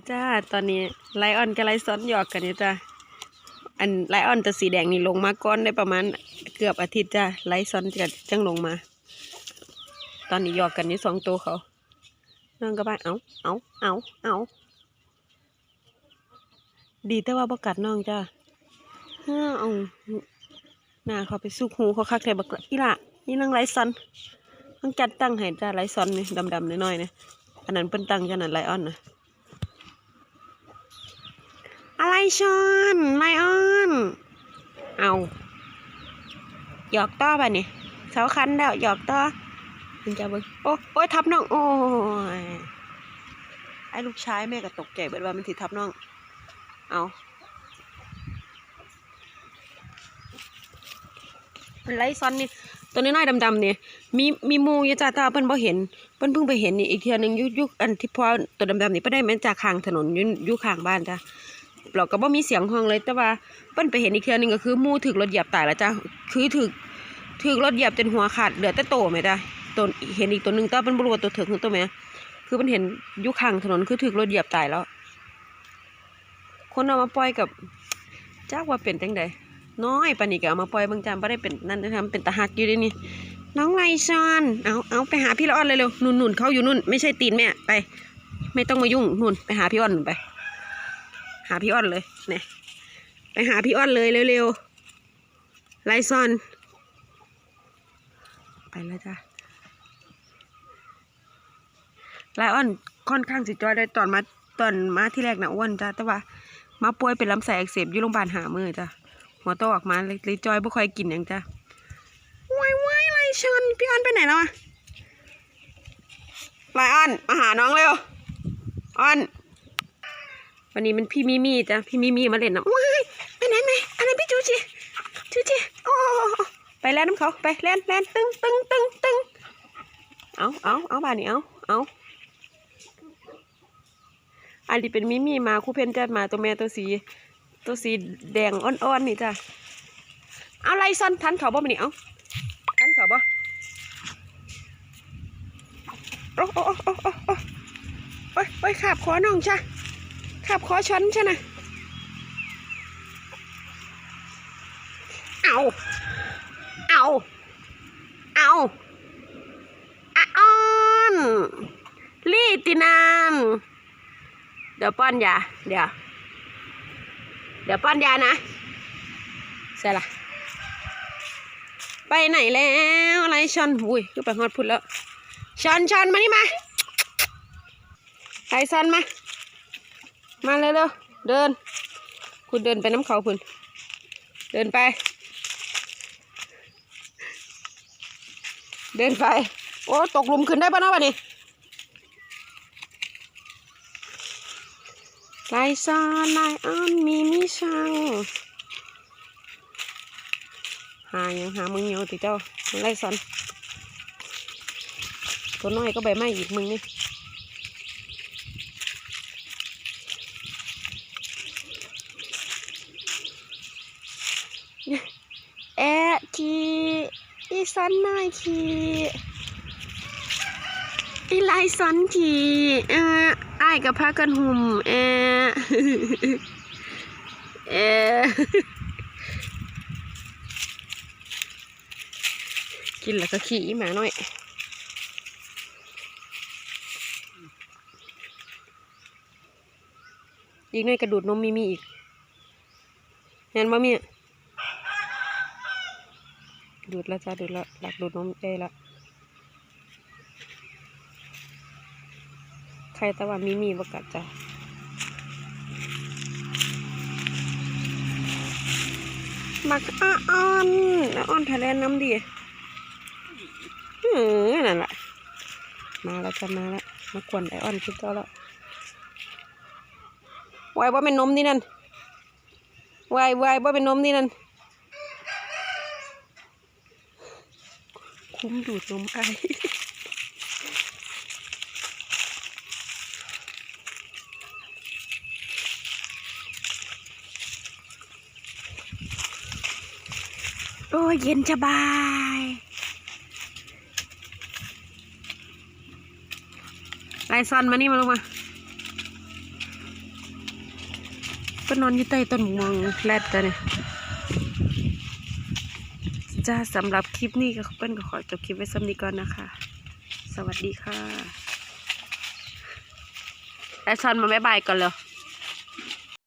ีจ้า ตอนนี้ไลออนกับไลซอนหยอกกันนี่จ้าอันไลออนตัวสีแดงนี่ลงมาก้อนได้ประมาณเกือบอาทิตย์จ้าไลซอนจะจังลงมา ตอนนี้หยอกกันนี่สองตัวเขาน้องก็บ้าเอาเอาเอาเอาดีแต่ว่าบกัดน้องจ้าเฮ้อเอาหน้าเขาไปสุกหูเขาคักแต่บักละอีละนี่นางไลซอนต้องจัดตั้งให้จ้าไลซอนนี่ดำๆน้อยๆนะอันนั้นเพิ่นตั้งจ้านั่นไลออนนะ อะไรชอนไลออน เอาหยอกต่อไปนี่เสาคันแล้วหยอกต่อมันจะเบิ่งโอ้โอ้ยทับน้อง โอ้ยไอ้ลูกชายแม่ก็ตกใจเบิดว่ามันสิทับน้อง เอามันไล่ซ้อนนี่ตัวน้อยๆดำๆเนี่ยมีมีมูยู่จ้าตาเพิ่นบ่เห็นเพิ่นเพิ่งไปเห็นนี่อีกเทื่อหนึงยุยุอันที่พอตัวดำๆนี่เพิ่นได้แมาจากข้างถนนยู่อยู่ข้างบ้านจ้า เราก็บ่มีเสียงห้องเลยแต่ว่าเปิ้นไปเห็นอีกเทื่อหนึงก็คือมู่ถึกรถเหยียบตายแล้วจ้ะคือถึกถึกรถเหยียบจนหัวขาดเหลือแต่โตแม่จ้ะตัวเห็นอีกตัวหนึ่งแต่ว่าเปิ้นบ่รู้ว่าตัวถึกหรือตัวแม่คือเพิ่นเห็นยู่ข้างถนนคือถึกรถเหยียบตายแล้ว คนเอามาปล่อยกับจักว่าเป็นจังใดน้อยปานนี้ก็เอามาปล่อยบางจามบ่ได้เป็นนั่นนะทำเป็นตาหักอยู่ด้นี่น้องไลซอนเอาเอาไปหาพี่ละอ่อนเลยเร็วนุ่นๆเขาอยู่นุ่น ไม่ใช่ตีนแม่ไป ไม่ต้องมายุ่งนุ่นไปหาพี่อ่อนนู่นไป หาพี่อ้อนเลยเนี่ยไปหาพี่อ้อนเลยเร็วๆไลซอน ไปแล้วจ้ะไลออนค่อนข้างสิจอยได้ตอนมาตอนมาที่แรกนะอ้วนจ้ะแต่ว่ามาป่วยเป็นลำไส้อักเสบอยู่โรงพยาบาลหามือจ้ะหัวโตออกมาเลยจอยไม่ค่อยกินอย่างจ้ะว้ายวายไลชอนพี่อ้อนไปไหนแล้วอะไลออนมาหาน้องเร็วอ้อน วันนี้มันพี่มิมี่จ้ะพี่มิมี่มาเล่นน้ำว้ายไปไหนไหนอันนั้นพี่จูจิจูจิโอ้ไปแล้วน้ำเขาไปแล่นแล่นตึงตึงตึงตึงเอาเอาเอาบานนี้เอาเอาอันนี้เป็นมิมี่มาคู่เพนจัดมาตัวแม่ตัวสี ตัวสีแดงอ่อนๆนี่จ้ะเอาไล่ซ่อนทันเขาบ่มานี่เอาทันเขาบ่โอ้โอ้โอ้โอ้โอ้โอ้โอ้ยโอ้ยขาบคอน้องจ้ะ ขับคอฉันใช่ไหมเอา เอา เอาอะออนลี่ตินานเดี๋ยวป้อนยา เดี๋ยว เดี๋ยวป้อนยานะเสร็จละไปไหนแล้วอะไรชอนอุ้ยคือไปฮอดพุดแล้วชอนชอนมานี่มาไอซอนมา มาเร็วๆเดิน คุณเดินไปน้ำเขาคุณเดินไป เดินไป โอ้ตกหลุมขึ้นได้ปะเนาะวะนี่ไลซอนไลออนมีมิชังหาอยังหามึงเหี่ยวติเจ้าไลซอนตัวน้อยก็ใบไม้อีกมึงนี่ แอะ ทีอีสันนายทีอีไลสันทีเอออ้ายกับพากันหุ่มเออเออกินแล้วก็ขี่หมาหน่อยอีกหน่อยกระดูดนมมีมีอีกเห็นบ่มี ดูดแล้วจ้าดูดแล้วหลักดูดนมได้ละใครแต่ว่ามีมีประกัดจ้ะมักอ้ออนอ้อนทะเลน้ำดีเออนั่นแหละมาแล้วจะมาแล้วมากวนไอออนคิดเจ้าแล้วไว้ว่าเป็นนมนี่นั่นไว้ไว้ว่าเป็นนมนี่นั่น คุ้มดูดนมไอโอ้ยเย็นสบาย ไลซอนมานี่มาลงมาก็นอนอยู่ใต้ต้นมะม่วงแรดจ้ะเนี่ย จ้าสำหรับคลิปนี้ก็เปิ้นก็ขอจบคลิปไว้สำนี้ก่อนนะคะ สวัสดีค่ะแอชชอนมาบ๊ายบายก่อนเลย